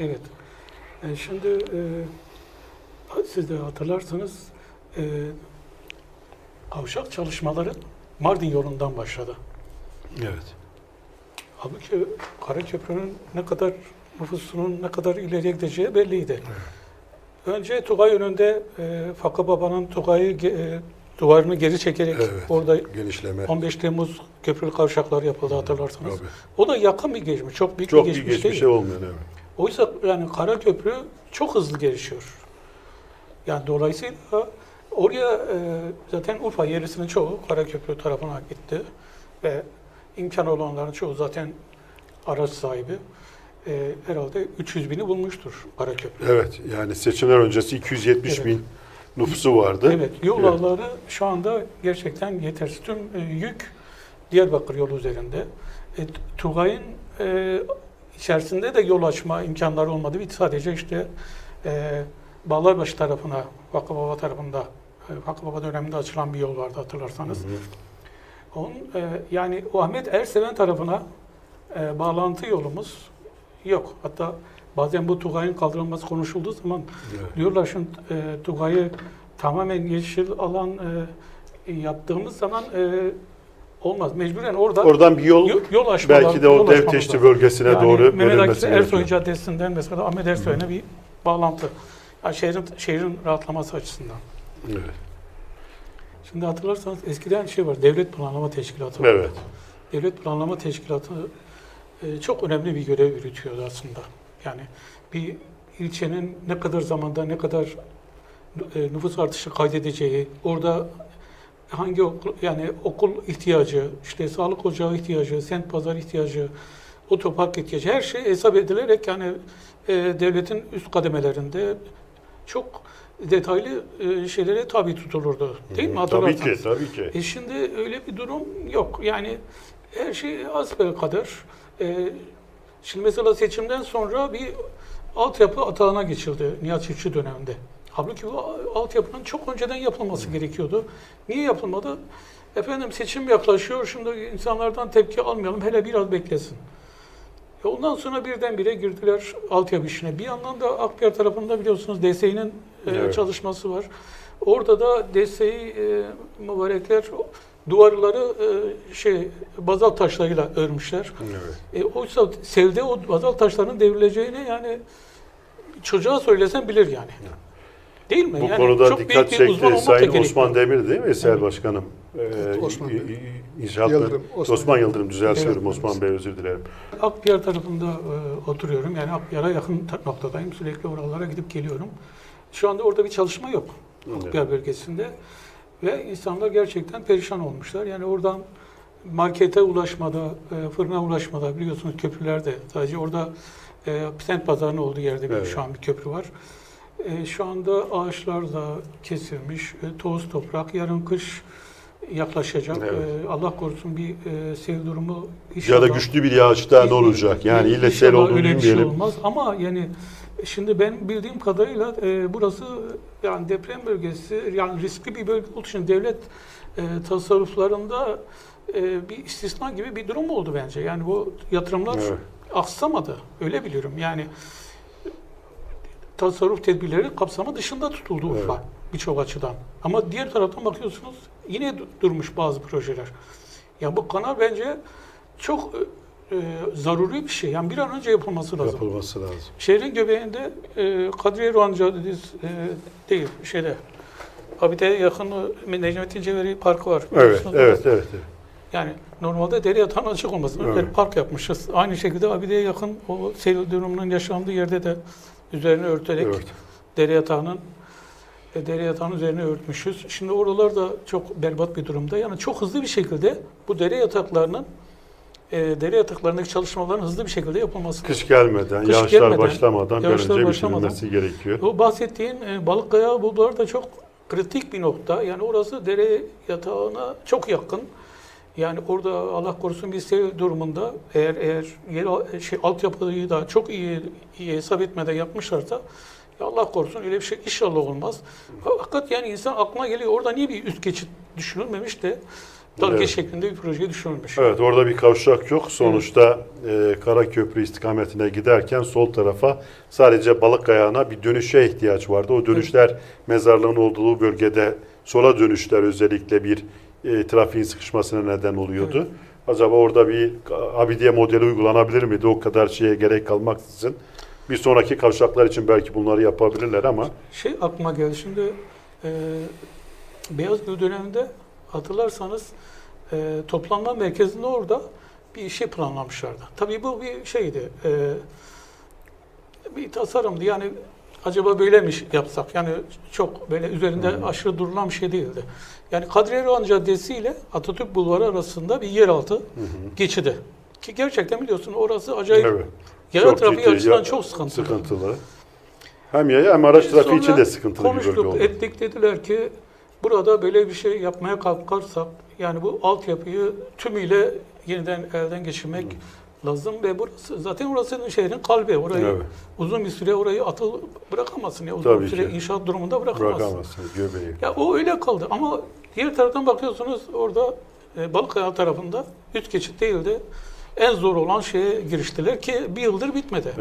Evet. E, şimdi e, siz de hatırlarsanız e, kavşak çalışmaları Mardin yolundan başladı. Evet. Halbuki Karaköprü'nün ne kadar nüfusunun ne kadar ileriye gideceği belliydi. Önce Tugay önünde e, Fakı Baba'nın Tugay'ı e, duvarını geri çekerek Evet. orada Genişleme. 15 Temmuz köprülü kavşakları yapıldı hatırlarsanız. Tabii. O da yakın bir geçmiş, çok büyük Çok bir bir geçmiş geçmişe değil. olmayan evet. Oysa yani Karaköprü çok hızlı gelişiyor. Yani dolayısıyla oraya e, zaten Urfa yerlisinin çoğu Karaköprü tarafına gitti ve imkan olanların çoğu zaten araç sahibi. E, herhalde 300 bini bulmuştur Karaköprü. Evet yani seçimler öncesi 270 Evet. bin nüfusu vardı. Evet, yol ağları şu anda gerçekten yetersiz. Tüm e, yük Diyarbakır yolu üzerinde. E, Tugay'ın e, içerisinde de yol açma imkanları olmadı. Bir sadece işte e, Bağlarbaşı tarafına, Vakıbaba tarafında, e, Vakıbaba döneminde açılan bir yol vardı hatırlarsanız. Hı hı. Onun, e, yani o Ahmet Erseven tarafına e, bağlantı yolumuz yok. Hatta bazen bu Tugay'ın kaldırılması konuşulduğu zaman Evet. Diyorlar şu e, Tugay'ı tamamen yeşil alan e, yaptığımız zaman e, olmaz. Mecburen orada Oradan bir yol yol, yol açmalar, belki de o dev teşti bölgesine Yani doğru Mehmet Akif Ersoy. Caddesi'nden mesela Ahmet Ersoy'una bir bağlantı. Yani şehrin, şehrin rahatlaması açısından. Evet. Şimdi hatırlarsanız eskiden şey var, Devlet Planlama Teşkilatı var. evet. Devlet Planlama Teşkilatı e, çok önemli bir görev yürütüyordu aslında. Yani bir ilçenin ne kadar zamanda ne kadar e, nüfus artışı kaydedeceği, orada hangi okul, yani okul ihtiyacı, işte sağlık ocağı ihtiyacı, sent pazar ihtiyacı, otopark ihtiyacı her şey hesap edilerek yani e, devletin üst kademelerinde çok detaylı e, şeylere tabi tutulurdu. Değil mi? Tabii ki, tabii ki. E şimdi öyle bir durum yok. Yani her şey kadar. E, şimdi mesela seçimden sonra bir altyapı atağına geçildi Nihat Çiftçi döneminde. Halbuki bu altyapının çok önceden yapılması gerekiyordu. Niye yapılmadı? Efendim seçim yaklaşıyor, şimdi insanlardan tepki almayalım, hele biraz beklesin. E ondan sonra birdenbire girdiler altyapı işine. Bir yandan da Akbiyer tarafında biliyorsunuz DSİ'nin e, Evet. çalışması var. Orada da DSİ e, mübarekler duvarları e, şey bazalt taşlarıyla örmüşler. Evet. E, oysa selde o bazalt taşlarının devrileceğini yani çocuğa söylesen bilir yani. Değil mi? Bu yani konuda çok dikkat çekti Sayın. Osman Demir değil mi Evet. Başkanım? Ee, Osman Bey. İnşaatlar. Yıldırım, Osman, Osman Yıldırım düzeltiyorum Evet. Osman Bey özür dilerim. Akbiyer tarafında e, oturuyorum. Yani Akbiyer'e yakın ta- noktadayım. Sürekli oralara gidip geliyorum. Şu anda orada bir çalışma yok. Akbiyer bölgesinde. Ve insanlar gerçekten perişan olmuşlar. Yani oradan markete ulaşmada, e, fırına ulaşmada biliyorsunuz köprülerde sadece orada e, Pisent Pazarı'nın olduğu yerde bir, Evet. şu an bir köprü var. E, şu anda ağaçlar da kesilmiş, e, toz toprak, yarın kış yaklaşacak. Evet. E, Allah korusun bir e, sel durumu Ya inşallah. da güçlü bir yağış daha ne olacak? Yani ille sel olduğunu öyle bir şey olmaz ama yani şimdi ben bildiğim kadarıyla e, burası yani deprem bölgesi yani riskli bir bölge olduğu için devlet e, tasarruflarında e, bir istisna gibi bir durum oldu bence. Yani bu yatırımlar Evet. aksamadı. Öyle biliyorum. Yani tasarruf tedbirleri kapsamı dışında tutuldu Urfa Evet. birçok açıdan. Ama diğer taraftan bakıyorsunuz yine du- durmuş bazı projeler. Ya bu kanal bence çok e, e, zaruri bir şey. Yani bir an önce yapılması lazım. Yapılması lazım. Şehrin göbeğinde e, Kadriye Ruhan Caddesi e, değil şeyde Abide'ye yakın o Necmettin Ceveri Parkı var. Evet, evet, evet. evet. yani normalde dere yatağının açık olması. Evet. Park yapmışız. Aynı şekilde Abide'ye yakın o sel durumunun yaşandığı yerde de üzerine örterek Evet. dere yatağının e, dere yatağının üzerine örtmüşüz. Şimdi oralar da çok berbat bir durumda. Yani çok hızlı bir şekilde bu dere yataklarının e, dere yataklarındaki çalışmaların hızlı bir şekilde yapılması Kış gelmeden, Kış yağışlar gelmeden, başlamadan bir an yağışlar önce başlamadan. bitirilmesi gerekiyor. O bahsettiğin e, Balıkkaya bulvarı da çok kritik bir nokta. Yani orası dere yatağına çok yakın. Yani orada Allah korusun bir sel durumunda eğer eğer yer, şey, altyapıyı da çok iyi, iyi hesap etmeden yapmışlarsa ya Allah korusun öyle bir şey inşallah olmaz. Fakat yani insan aklına geliyor orada niye bir üst geçit düşünülmemiş de dalga Evet. şeklinde bir proje düşünülmüş. Evet orada bir kavşak yok. Sonuçta e, Karaköprü istikametine giderken sol tarafa sadece balık ayağına bir dönüşe ihtiyaç vardı. O dönüşler mezarlığın olduğu bölgede sola dönüşler özellikle bir e, trafiğin sıkışmasına neden oluyordu. Acaba orada bir abidiye modeli uygulanabilir miydi? O kadar şeye gerek kalmaksızın. Bir sonraki kavşaklar için belki bunları yapabilirler ama Şey aklıma geldi şimdi e, Beyazgül döneminde hatırlarsanız e, toplanma merkezinde orada bir şey planlamışlardı. Tabii bu bir şeydi. e, bir tasarımdı. Yani acaba böyle mi yapsak? Yani çok böyle üzerinde aşırı durulan bir şey değildi. Yani Kadriye Erdoğan Caddesi ile Atatürk Bulvarı arasında bir yeraltı geçidi. Ki gerçekten biliyorsun orası acayip evet. yaya trafiği açısından ya- çok sıkıntılı. sıkıntılı. Hem yaya hem araç trafiği Sonra için de sıkıntılı bir konuştuk, bölge oldu. ettik dediler ki burada böyle bir şey yapmaya kalkarsak yani bu altyapıyı tümüyle yeniden elden geçirmek lazım ve burası zaten orası şehrin kalbi. Orayı Evet. uzun bir süre orayı atıl bırakamazsın ya uzun Tabii bir süre ki. inşaat durumunda bırakamazsın. Bırakamazsınız göbeği. Ya o öyle kaldı ama diğer taraftan bakıyorsunuz orada e, Balıkaya tarafında üst geçit değil de en zor olan şeye giriştiler ki bir yıldır bitmedi.